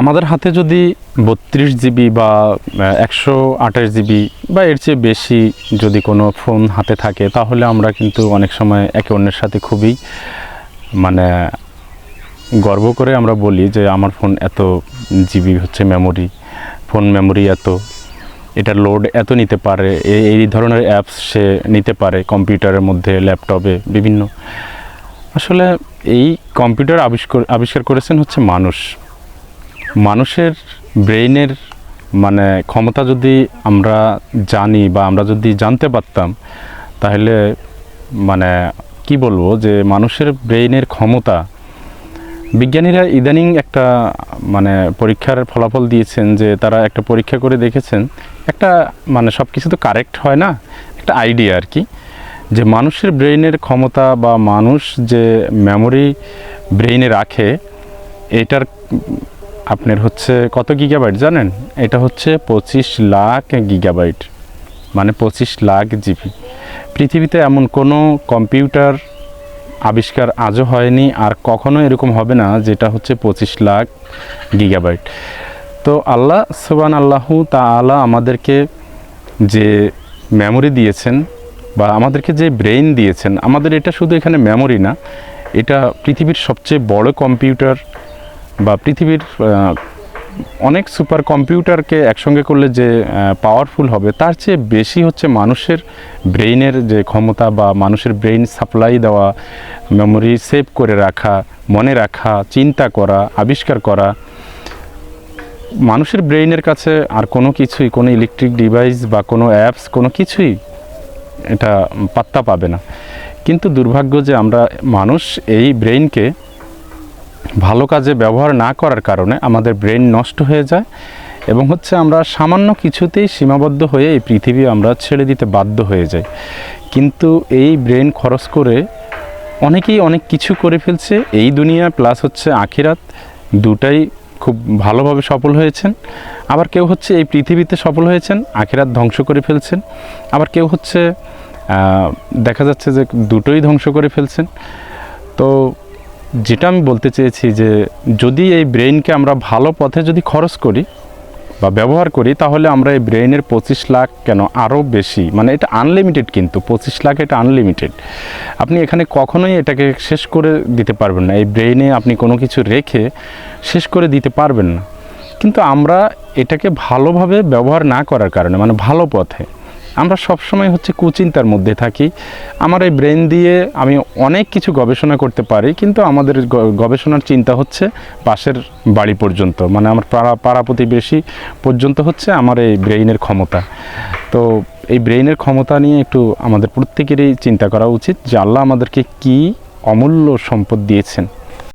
আমাদের হাতে যদি বত্রিশ জিবি বা একশো আঠাশ জিবি বা এর চেয়ে বেশি যদি কোনো ফোন হাতে থাকে, তাহলে আমরা কিন্তু অনেক সময় একে অন্যের সাথে খুবই মানে গর্ব করে আমরা বলি যে আমার ফোন এত জিবি হচ্ছে মেমোরি, ফোন মেমোরি এত, এটা লোড এত নিতে পারে এই এই ধরনের অ্যাপস সে নিতে পারে কম্পিউটারের মধ্যে, ল্যাপটপে, বিভিন্ন। আসলে এই কম্পিউটার আবিষ্কার আবিষ্কার করেছেন হচ্ছে মানুষ। মানুষের ব্রেইনের মানে ক্ষমতা যদি আমরা জানি বা আমরা যদি জানতে পারতাম, তাহলে মানে কি বলব যে মানুষের ব্রেইনের ক্ষমতা, বিজ্ঞানীরা ইদানিং একটা মানে পরীক্ষার ফলাফল দিয়েছেন যে তারা একটা পরীক্ষা করে দেখেছেন, একটা মানে সব কিছু তো কারেক্ট হয় না, একটা আইডিয়া আর কি, যে মানুষের ব্রেইনের ক্ষমতা বা মানুষ যে মেমোরি ব্রেইনে রাখে, এটার আপনার হচ্ছে কত গিগাবাইট জানেন? এটা হচ্ছে পঁচিশ লাখ গিগাবাইট মানে পঁচিশ লাখ জিবি পৃথিবীতে এমন কোনো কম্পিউটার আবিষ্কার আজও হয়নি আর কখনো এরকম হবে না যেটা হচ্ছে পঁচিশ লাখ গিগাবাইট তো আল্লাহ সুবান আল্লাহু তাআলা আমাদেরকে যে মেমোরি দিয়েছেন বা আমাদেরকে যে ব্রেইন দিয়েছেন, আমাদের এটা শুধু এখানে মেমোরি না, এটা পৃথিবীর সবচেয়ে বড় কম্পিউটার বা পৃথিবীর অনেক সুপার কম্পিউটারকে একসঙ্গে করলে যে পাওয়ারফুল হবে, তার চেয়ে বেশি হচ্ছে মানুষের ব্রেইনের যে ক্ষমতা বা মানুষের ব্রেইন সাপ্লাই দেওয়া মেমোরি সেভ করে রাখা, মনে রাখা, চিন্তা করা, আবিষ্কার করা। মানুষের ব্রেইনের কাছে আর কোনো কিছুই, কোনো ইলেকট্রিক ডিভাইস বা কোনো অ্যাপস কোনো কিছুই এটা পাত্তা পাবে না। কিন্তু দুর্ভাগ্য যে আমরা, মানুষ এই ব্রেইনকে ভালো কাজে ব্যবহার না করার কারণে আমাদের ব্রেন নষ্ট হয়ে যায় এবং হচ্ছে আমরা সামান্য কিছুতেই সীমাবদ্ধ হয়ে এই পৃথিবী আমরা ছেড়ে দিতে বাধ্য হয়ে যাই। কিন্তু এই ব্রেন খরচ করে অনেকেই অনেক কিছু করে ফেলছে। এই দুনিয়া প্লাস হচ্ছে আখিরাত দুটাই খুব ভালোভাবে সফল হয়েছেন। আবার কেউ হচ্ছে এই পৃথিবীতে সফল হয়েছেন, আখিরাত ধ্বংস করে ফেলছেন। আবার কেউ হচ্ছে দেখা যাচ্ছে যে দুটোই ধ্বংস করে ফেলছেন। তো যেটা আমি বলতে চেয়েছি যে যদি এই ব্রেইনকে আমরা ভালো পথে যদি খরচ করি বা ব্যবহার করি, তাহলে আমরা এই ব্রেইনের পঁচিশ লাখ কেন আরও বেশি? মানে এটা আনলিমিটেড কিন্তু, পঁচিশ লাখ এটা আনলিমিটেড আপনি এখানে কখনোই এটাকে শেষ করে দিতে পারবেন না। এই ব্রেইনে আপনি কোনো কিছু রেখে শেষ করে দিতে পারবেন না। কিন্তু আমরা এটাকে ভালোভাবে ব্যবহার না করার কারণে মানে ভালো পথে আমরা সবসময় হচ্ছে কুচিন্তার মধ্যে থাকি। আমার এই ব্রেন দিয়ে আমি অনেক কিছু গবেষণা করতে পারি, কিন্তু আমাদের গবেষণার চিন্তা হচ্ছে পাশের বাড়ি পর্যন্ত। মানে আমার পাড়া পাড়া প্রতিবেশী পর্যন্ত হচ্ছে আমার এই ব্রেইনের ক্ষমতা। তো এই ব্রেইনের ক্ষমতা নিয়ে একটু আমাদের প্রত্যেকেরই চিন্তা করা উচিত যে আল্লাহ আমাদেরকে কি অমূল্য সম্পদ দিয়েছেন।